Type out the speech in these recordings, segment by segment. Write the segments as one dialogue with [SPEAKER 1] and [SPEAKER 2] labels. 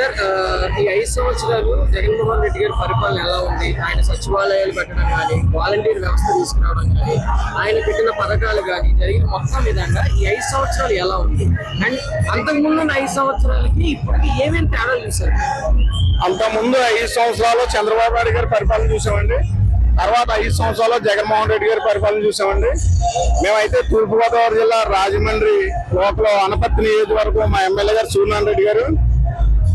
[SPEAKER 1] Sir ఈ ఐదు సంవత్సరాలు జగన్మోహన్ రెడ్డి గారి పరిపాలన ఎలా ఉంది? ఆయన సచివాలయాలు పెట్టడం కానీ వాలంటీర్ వ్యవస్థ తీసుకురావడం కానీ ఆయన పెట్టిన పథకాలు కానీ జరిగిన మొత్తం విధంగా ఈ ఐదు సంవత్సరాలు ఎలా ఉంది? అండ్ అంతకుముందు ఐదు సంవత్సరాలకి ఇప్పటికి ఏమేమి తేడాలు చూసారు
[SPEAKER 2] అంతకుముందు ముందు ఐదు సంవత్సరాలు చంద్రబాబు నాయుడు గారి పరిపాలన చూసామండి. తర్వాత ఐదు సంవత్సరాలు జగన్మోహన్ రెడ్డి గారి పరిపాలన చూసామండి. మేమైతే తూర్పుగోదావరి జిల్లా రాజమండ్రి లోపల అనపత్తి నియోజకవర్గం మా ఎమ్మెల్యే గారు సూర్యనారాయణ రెడ్డి గారు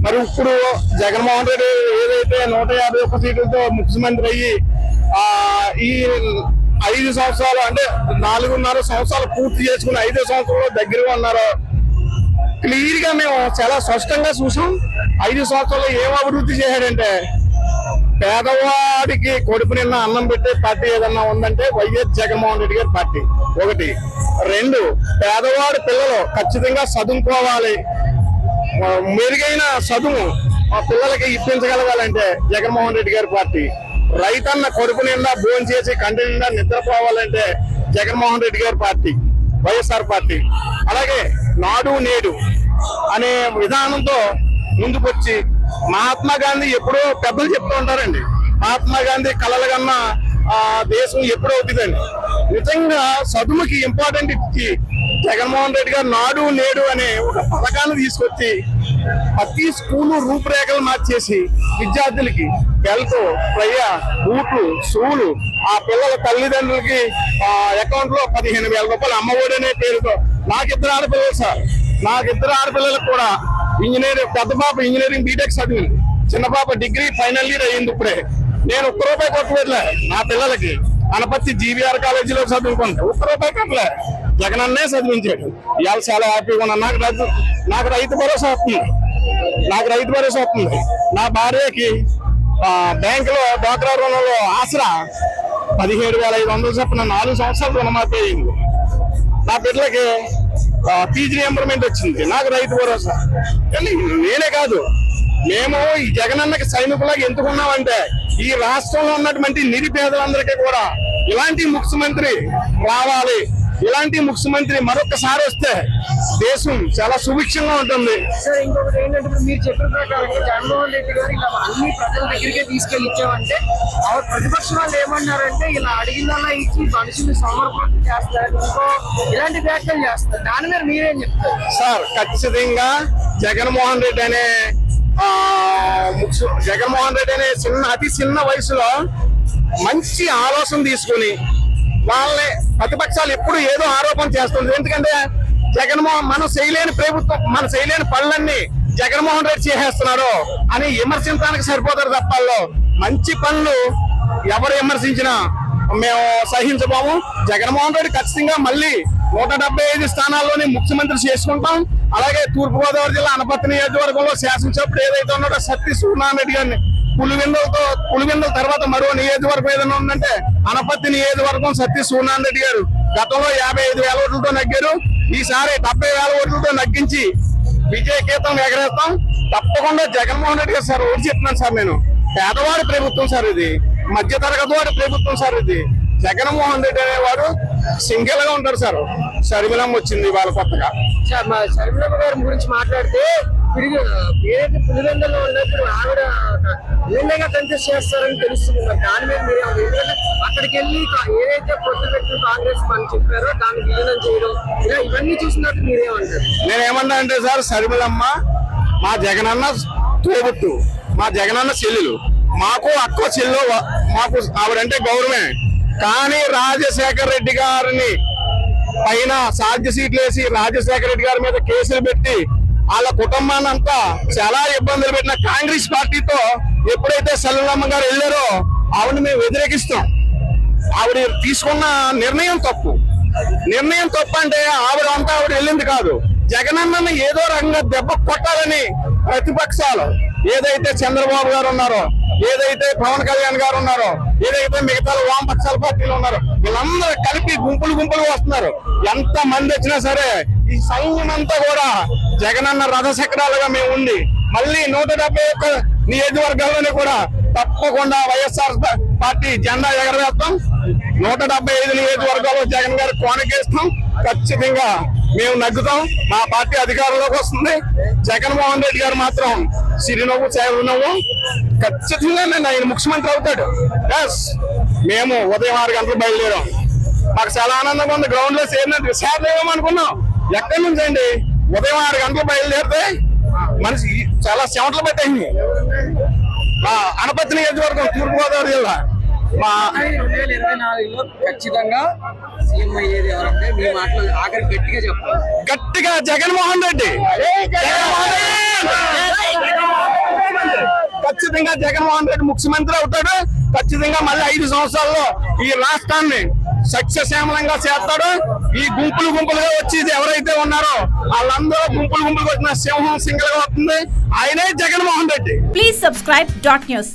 [SPEAKER 2] మరి ఇప్పుడు జగన్మోహన్ రెడ్డి ఏదైతే నూట యాభై ఒక్క సీట్లతో ముఖ్యమంత్రి అయ్యి ఆ ఈ ఐదు సంవత్సరాలు అంటే నాలుగున్నర సంవత్సరాలు పూర్తి చేసుకుని ఐదు సంవత్సరాలు దగ్గరగా ఉన్నారు క్లియర్గా మేము చాలా స్పష్టంగా చూసాం. ఐదు సంవత్సరాలు ఏం అభివృద్ధి చేశాడంటే పేదవాడికి కొడుకు నిన్న అన్నం పెట్టే పార్టీ ఏదన్నా ఉందంటే వైఎస్ జగన్మోహన్ రెడ్డి గారి పార్టీ. ఒకటి. రెండు. పేదవాడి పిల్లలు ఖచ్చితంగా చదువుకోవాలి. మెరుగైన చదువు మా పిల్లలకి ఇప్పించగలగాలంటే జగన్మోహన్ రెడ్డి గారి పార్టీ. రైతన్న కొడుకు నిండా భోజనం చేసి కంటి నిండా నిద్రపోవాలంటే జగన్మోహన్ రెడ్డి గారి పార్టీ వైఎస్ఆర్ పార్టీ. అలాగే నాడు నేడు అనే విధానంతో ముందుకొచ్చి మహాత్మా గాంధీ ఎప్పుడో పెద్దలు చెప్తూ ఉంటారండి. మహాత్మా గాంధీ కలల కన్నా ఆ దేశం ఎప్పుడో అవుతుందండి. నిజంగా చదువుకి ఇంపార్టెంట్ ఇచ్చి జగన్మోహన్ రెడ్డి గారు నాడు నేడు అనే ఒక పథకాన్ని తీసుకొచ్చి ప్రతి స్కూలు రూపురేఖలు మార్చేసి విద్యార్థులకి బెల్ట్ ప్రయ బూట్లు షూలు ఆ పిల్లల తల్లిదండ్రులకి ఆ అకౌంట్లో పదిహేను వేల రూపాయలు అమ్మఒడి అనే పేరుతో నాకు ఇద్దరు ఆడపిల్లలు సార్. నాకు ఇద్దరు ఆడపిల్లలకు కూడా ఇంజనీరింగ్ పెద్ద పాప ఇంజనీరింగ్ బీటెక్ చదివింది. చిన్న పాప డిగ్రీ ఫైనల్ ఇయర్ అయ్యింది ఇప్పుడే. నేను ఒక్క రూపాయి కొట్టలేదులే నా పిల్లలకి. అనపత్తి జీవీఆర్ కాలేజీలో చదువుకుంది. ఒక్క రూపాయి కట్టలే జగనన్నే చదివించాడు. ఇవాళ చాలా హ్యాపీగా ఉన్నా. నాకు రైతు నాకు రైతు భరోసా వస్తుంది. నాకు రైతు భరోసా వస్తుంది. నా భార్యకి బ్యాంకులో డ్వాక్రా రుణంలో ఆసరా పదిహేడు వేల ఐదు వందలు చొప్పున నాలుగు సంవత్సరాలు రుణమాఫీ అయింది. నా బిడ్డలకి పీజీ రియంబర్మెంట్ వచ్చింది. నాకు రైతు భరోసా. కానీ నేనే కాదు. మేము ఈ జగనన్నకి సైనికులాగా ఎందుకున్నామంటే ఈ రాష్ట్రంలో ఉన్నటువంటి నిరుపేదలందరికీ కూడా ఇలాంటి ముఖ్యమంత్రి రావాలి. ఇలాంటి ముఖ్యమంత్రి మరొకసారి వస్తే దేశం చాలా సుభిక్షంగా ఉంటుంది.
[SPEAKER 1] సార్ ఇంకొకటి ఏంటంటే మీరు చెప్పిన ప్రకారం జగన్మోహన్ రెడ్డి గారు ఇలా అన్ని ప్రజల దగ్గరికే తీసుకెళ్ళి ఇచ్చామంటే ప్రతిపక్షం వాళ్ళు ఏమన్నారంటే ఇలా అడిగిందల్లా ఇచ్చి మనుషుల్ని సమర్పణ చేస్తారు ఇంకో ఇలాంటి వ్యాఖ్యలు చేస్తారు. దాని మీద మీరేం చెప్తారు?
[SPEAKER 2] సార్ ఖచ్చితంగా జగన్మోహన్ రెడ్డి అనే జగన్మోహన్ రెడ్డి అనే చిన్న అతి చిన్న వయసులో మంచి ఆలోచన తీసుకుని వాళ్ళని ప్రతిపక్షాలు ఎప్పుడు ఏదో ఆరోపణ చేస్తుంది. ఎందుకంటే జగన్మోహన్ మనం చేయలేని ప్రభుత్వం మనం చేయలేని పనులన్నీ జగన్మోహన్ రెడ్డి చేసేస్తున్నారు అని విమర్శించడానికి సరిపోతారు తప్పాల్లో మంచి పనులు ఎవరు విమర్శించినా మేము సహించబోము. జగన్మోహన్ రెడ్డి ఖచ్చితంగా మళ్ళీ నూట డెబ్బై ఐదు స్థానాల్లోని ముఖ్యమంత్రి చేసుకుంటాం. అలాగే తూర్పుగోదావరి జిల్లా అనపత్తి నియోజకవర్గంలో శాసనసభ్యుడు ఏదైతే ఉన్నాడో సత్తి సూర్యనారాయణ గారిని పులివెందులతో పులివెందుల తర్వాత మరో నియోజకవర్గం ఏదైనా ఉందంటే అనపత్తి నియోజకవర్గం సత్తి సూర్యనారాయణ రెడ్డి గారు గతంలో యాభై ఐదు వేల ఓట్లతో నగ్గారు. ఈసారి డెబ్బై వేల ఓట్లతో నగ్గించి విజయ గీతం ఎగరేస్తాం. తప్పకుండా జగన్మోహన్ రెడ్డి గారు సార్ ఓటు చెప్తున్నాను సార్ నేను. పేదవాడి ప్రభుత్వం సార్ ఇది. మధ్య తరగతి వాడి ప్రభుత్వం సార్ ఇది. జగన్మోహన్ రెడ్డి అనేవాడు సింగిల్గా ఉంటారు సార్. శర్మిలం వచ్చింది వాళ్ళ కొత్తగా.
[SPEAKER 1] సార్ మా శర్మిలమ్మ గారి గురించి మాట్లాడితే పిడిగి ఏదైతే పులివెందులో ఉన్నప్పుడు ఆవిడ ఎమ్మెల్యేగా కంటెస్ట్ చేస్తారని తెలుస్తుంది. మరి దాని మీద మీరు ఏమన్నా- ఎందుకంటే అక్కడికి వెళ్ళి ఏదైతే పొత్తు పెట్టి కాంగ్రెస్ పని చెప్పారో దాన్ని విలీనం చేయడం ఇలా ఇవన్నీ చూసినట్టు మీరేమంటారు
[SPEAKER 2] నేనేమన్నా అంటే సార్ శర్మిలమ్మ మా జగనన్న తోబుట్టు మా జగనన్న చెల్లెలు. మాకు అక్క చెల్లు మాకు ఆవిడంటే గౌరవమే. కానీ రాజశేఖర్ రెడ్డి గారిని పైన సాధ్య సీట్లు వేసి రాజశేఖర రెడ్డి గారి మీద కేసులు పెట్టి వాళ్ళ కుటుంబాన్ని అంతా చాలా ఇబ్బందులు పెట్టిన కాంగ్రెస్ పార్టీతో ఎప్పుడైతే సల్లమ్మ గారు వెళ్ళారో ఆవిడ మేము వ్యతిరేకిస్తాం ఆవిడ తీసుకున్న నిర్ణయం తప్పు. నిర్ణయం తప్పు అంటే ఆవిడ అంతా ఆవిడ వెళ్ళింది కాదు. జగనన్నని ఏదో రంగ దెబ్బ కొట్టాలని ప్రతిపక్షాలు ఏదైతే చంద్రబాబు గారు ఉన్నారో ఏదైతే పవన్ కళ్యాణ్ గారు ఉన్నారో ఏదైతే మిగతా వామపక్షాల పార్టీలు ఉన్నారో వీళ్ళందరూ కలిపి గుంపులు గుంపులు వస్తున్నారు. ఎంత మంది వచ్చినా సరే ఈ సంఘమంతా కూడా జగనన్న రథ చక్రాలుగా మేము ఉండి మళ్ళీ నూట డెబ్బై ఒక్క నియోజకవర్గాల్లోనే కూడా తప్పకుండా వైఎస్ఆర్ పార్టీ జెండా ఎగరవేస్తాం. నూట డెబ్బై ఐదు నియోజకవర్గాల్లో జగన్ గారు కోనకేస్తాం ఖచ్చితంగా మేము నగ్గుతాం. మా పార్టీ అధికారంలోకి వస్తుంది. జగన్మోహన్ రెడ్డి గారు మాత్రం సిరినవ్వు చేరునవ్వు ఖచ్చితంగా నేను ఆయన ముఖ్యమంత్రి అవుతాడు. ఎస్ మేము ఉదయం ఆరు గంటలు బయలుదేరాం. మాకు చాలా ఆనందంగా ఉంది. గ్రౌండ్లో చేరినట్టు చేరలేమో అనుకున్నాం. ఎక్కడి నుంచి అండి? ఉదయం ఆరు గంటలు బయలుదేరితే మనిషి చాలా చెమటలు పట్టాయి మా అనపత్తి నియోజకవర్గం తూర్పుగోదావరి జిల్లా. మా
[SPEAKER 1] రెండు వేల ఇరవై నాలుగులో ఖచ్చితంగా సీఎం అయ్యేది ఎవరంటే మీ మాటలు ఆఖరి గట్టిగా చెప్పాలి
[SPEAKER 2] గట్టిగా జగన్మోహన్ రెడ్డి! ఖచ్చితంగా జగన్మోహన్ రెడ్డి ముఖ్యమంత్రి అవుతాడు. ఖచ్చితంగా మళ్ళీ ఐదు సంవత్సరాల్లో ఈ రాష్ట్రాన్ని సస్యశ్యామలంగా చేస్తాడు. ఈ గుంపులు గుంపులుగా వచ్చి ఎవరైతే ఉన్నారో వాళ్ళందరూ గుంపులు గుంపులుగా వచ్చిన సింహం సింగల్గా వస్తుంది. ఆయనే Jaganmohan Reddy.
[SPEAKER 3] Please subscribe dot news.